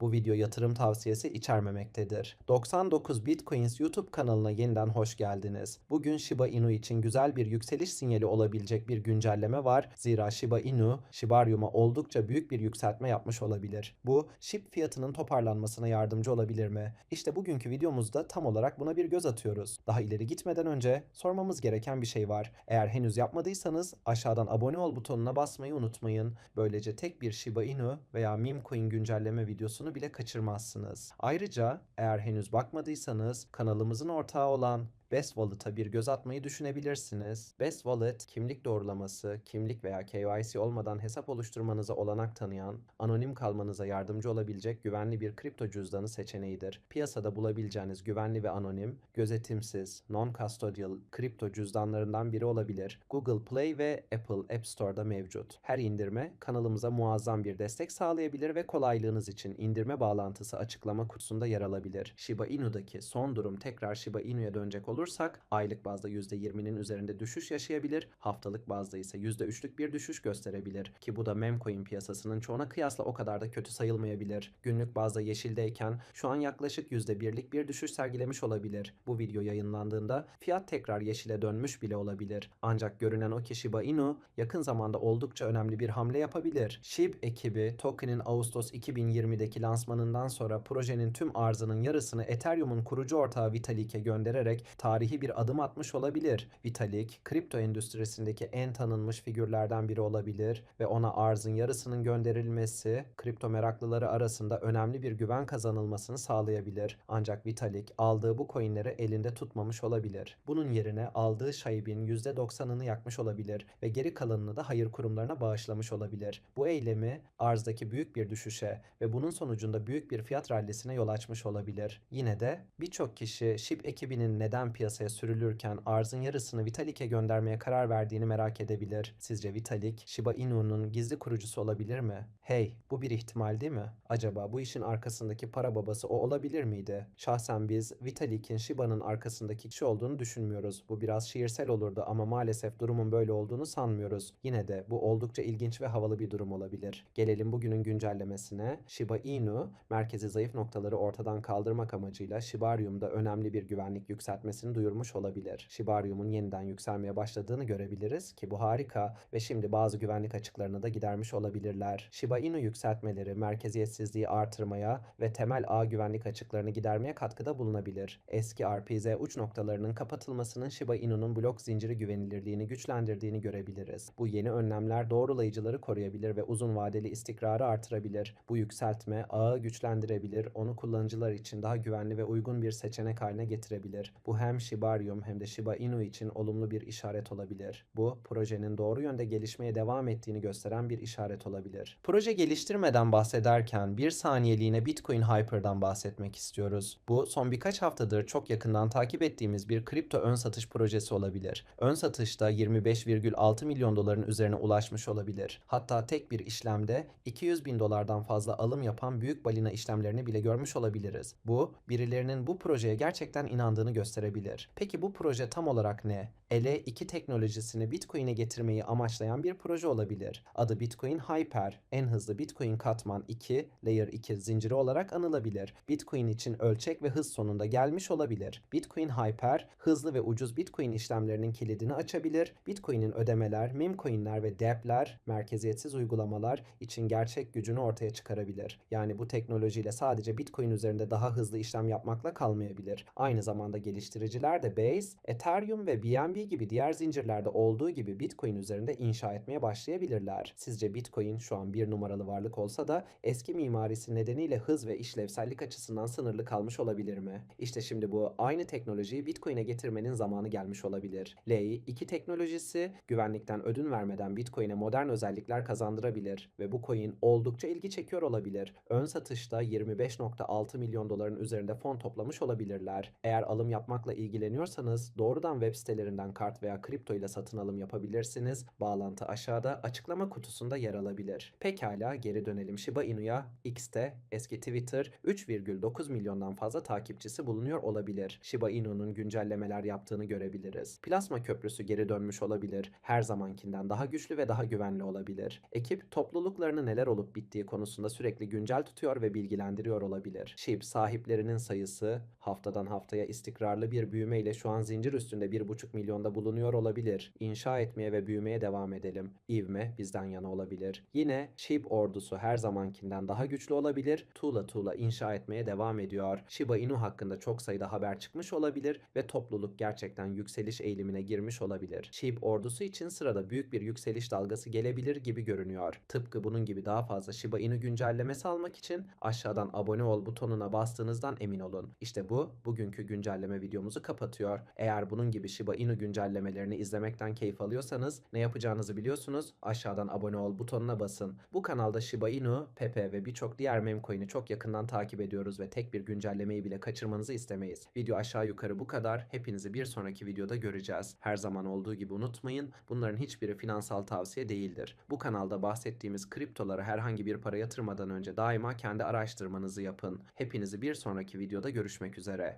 Bu video yatırım tavsiyesi içermemektedir. 99 Bitcoins YouTube kanalına yeniden hoş geldiniz. Bugün Shiba Inu için güzel bir yükseliş sinyali olabilecek bir güncelleme var. Zira Shiba Inu, Shibarium'a oldukça büyük bir yükseltme yapmış olabilir. Bu, SHIB fiyatının toparlanmasına yardımcı olabilir mi? İşte bugünkü videomuzda tam olarak buna bir göz atıyoruz. Daha ileri gitmeden önce sormamız gereken bir şey var. Eğer henüz yapmadıysanız aşağıdan abone ol butonuna basmayı unutmayın. Böylece tek bir Shiba Inu veya meme coin güncelleme videosunu bile kaçırmazsınız. Ayrıca eğer henüz bakmadıysanız kanalımızın ortağı olan Best Wallet'a bir göz atmayı düşünebilirsiniz. Best Wallet, kimlik doğrulaması, kimlik veya KYC olmadan hesap oluşturmanıza olanak tanıyan, anonim kalmanıza yardımcı olabilecek güvenli bir kripto cüzdanı seçeneğidir. Piyasada bulabileceğiniz güvenli ve anonim, gözetimsiz, non-custodial kripto cüzdanlarından biri olabilir. Google Play ve Apple App Store'da mevcut. Her indirme kanalımıza muazzam bir destek sağlayabilir ve kolaylığınız için indirme bağlantısı açıklama kutusunda yer alabilir. Shiba Inu'daki son durum tekrar Shiba Inu'ya dönecek olursak aylık bazda %20'nin üzerinde düşüş yaşayabilir, haftalık bazda ise %3'lük bir düşüş gösterebilir ki bu da memcoin piyasasının çoğuna kıyasla o kadar da kötü sayılmayabilir. Günlük bazda yeşildeyken şu an yaklaşık %1'lik bir düşüş sergilemiş olabilir. Bu video yayınlandığında fiyat tekrar yeşile dönmüş bile olabilir. Ancak görünen o ki Shiba Inu yakın zamanda oldukça önemli bir hamle yapabilir. SHIB ekibi token'in Ağustos 2020'deki lansmanından sonra projenin tüm arzının yarısını Ethereum'un kurucu ortağı Vitalik'e göndererek tarihi bir adım atmış olabilir. Vitalik, kripto endüstrisindeki en tanınmış figürlerden biri olabilir ve ona arzın yarısının gönderilmesi kripto meraklıları arasında önemli bir güven kazanılmasını sağlayabilir. Ancak Vitalik aldığı bu coinleri elinde tutmamış olabilir. Bunun yerine aldığı şaibin %90'ını yakmış olabilir ve geri kalanını da hayır kurumlarına bağışlamış olabilir. Bu eylemi arzdaki büyük bir düşüşe ve bunun sonucunda büyük bir fiyat rallisine yol açmış olabilir. Yine de birçok kişi SHIB ekibinin neden piyasaya sürülürken arzın yarısını Vitalik'e göndermeye karar verdiğini merak edebilir. Sizce Vitalik, Shiba Inu'nun gizli kurucusu olabilir mi? Hey, bu bir ihtimal değil mi? Acaba bu işin arkasındaki para babası o olabilir miydi? Şahsen biz Vitalik'in Shiba'nın arkasındaki kişi olduğunu düşünmüyoruz. Bu biraz şiirsel olurdu ama maalesef durumun böyle olduğunu sanmıyoruz. Yine de bu oldukça ilginç ve havalı bir durum olabilir. Gelelim bugünün güncellemesine. Shiba Inu, merkezi zayıf noktaları ortadan kaldırmak amacıyla Shibarium'da önemli bir güvenlik yükseltmesini duyurmuş olabilir. Shibarium'un yeniden yükselmeye başladığını görebiliriz ki bu harika ve şimdi bazı güvenlik açıklarını da gidermiş olabilirler. Shiba Inu yükseltmeleri merkeziyetsizliği artırmaya ve temel ağ güvenlik açıklarını gidermeye katkıda bulunabilir. Eski RPZ uç noktalarının kapatılmasının Shiba Inu'nun blok zinciri güvenilirliğini güçlendirdiğini görebiliriz. Bu yeni önlemler doğrulayıcıları koruyabilir ve uzun vadeli istikrarı artırabilir. Bu yükseltme ağı güçlendirebilir, onu kullanıcılar için daha güvenli ve uygun bir seçenek haline getirebilir. Bu hem Shibarium hem de Shiba Inu için olumlu bir işaret olabilir. Bu projenin doğru yönde gelişmeye devam ettiğini gösteren bir işaret olabilir. Proje geliştirmeden bahsederken bir saniyeliğine Bitcoin Hyper'dan bahsetmek istiyoruz. Bu son birkaç haftadır çok yakından takip ettiğimiz bir kripto ön satış projesi olabilir. Ön satışta 25,6 milyon doların üzerine ulaşmış olabilir. Hatta tek bir işlemde 200 bin dolardan fazla alım yapan büyük balina işlemlerini bile görmüş olabiliriz. Bu birilerinin bu projeye gerçekten inandığını gösterebilir. Peki bu proje tam olarak ne? LE2 teknolojisini Bitcoin'e getirmeyi amaçlayan bir proje olabilir. Adı Bitcoin Hyper, en hızlı Bitcoin katman 2, Layer 2 zinciri olarak anılabilir. Bitcoin için ölçek ve hız sonunda gelmiş olabilir. Bitcoin Hyper, hızlı ve ucuz Bitcoin işlemlerinin kilidini açabilir. Bitcoin'in ödemeler, meme coin'ler ve dApp'ler, merkeziyetsiz uygulamalar için gerçek gücünü ortaya çıkarabilir. Yani bu teknolojiyle sadece Bitcoin üzerinde daha hızlı işlem yapmakla kalmayabilir. Aynı zamanda geliştiriciler de Base, Ethereum ve BNB gibi diğer zincirlerde olduğu gibi Bitcoin üzerinde inşa etmeye başlayabilirler. Sizce Bitcoin şu an bir numaralı varlık olsa da eski mimarisi nedeniyle hız ve işlevsellik açısından sınırlı kalmış olabilir mi? İşte şimdi bu aynı teknolojiyi Bitcoin'e getirmenin zamanı gelmiş olabilir. Lei2 teknolojisi güvenlikten ödün vermeden Bitcoin'e modern özellikler kazandırabilir ve bu coin oldukça ilgi çekiyor olabilir. Ön satışta 25.6 milyon doların üzerinde fon toplamış olabilirler. Eğer alım yapmakla ilgileniyorsanız doğrudan web sitelerinden kart veya kripto ile satın alım yapabilirsiniz. Bağlantı aşağıda açıklama kutusunda yer alabilir. Pekala geri dönelim Shiba Inu'ya. X'te eski Twitter 3,9 milyondan fazla takipçisi bulunuyor olabilir. Shiba Inu'nun güncellemeler yaptığını görebiliriz. Plasma köprüsü geri dönmüş olabilir. Her zamankinden daha güçlü ve daha güvenli olabilir. Ekip topluluklarını neler olup bittiği konusunda sürekli güncel tutuyor ve bilgilendiriyor olabilir. SHIB sahiplerinin sayısı haftadan haftaya istikrarlı bir büyüme ile şu an zincir üstünde 1,5 milyonda bulunuyor olabilir. İnşa etmeye ve büyümeye devam edelim. İvme bizden yana olabilir. Yine SHIB ordusu her zamankinden daha güçlü olabilir. Tuğla tuğla inşa etmeye devam ediyor. Shiba Inu hakkında çok sayıda haber çıkmış olabilir ve topluluk gerçekten yükseliş eğilimine girmiş olabilir. SHIB ordusu için sırada büyük bir yükseliş dalgası gelebilir gibi görünüyor. Tıpkı bunun gibi daha fazla Shiba Inu güncellemesi almak için aşağıdan abone ol butonuna bastığınızdan emin olun. İşte bu bugünkü güncelleme videomuzu kapatıyor. Eğer bunun gibi Shiba Inu güncellemelerini izlemekten keyif alıyorsanız ne yapacağınızı biliyorsunuz. Aşağıdan abone ol butonuna basın. Bu kanalda Shiba Inu, Pepe ve birçok diğer meme coin'i çok yakından takip ediyoruz ve tek bir güncellemeyi bile kaçırmanızı istemeyiz. Video aşağı yukarı bu kadar. Hepinizi bir sonraki videoda göreceğiz. Her zaman olduğu gibi unutmayın bunların hiçbiri finansal tavsiye değildir. Bu kanalda bahsettiğimiz kriptolara herhangi bir para yatırmadan önce daima kendi araştırmanızı yapın. Hepinizi bir sonraki videoda görüşmek üzere.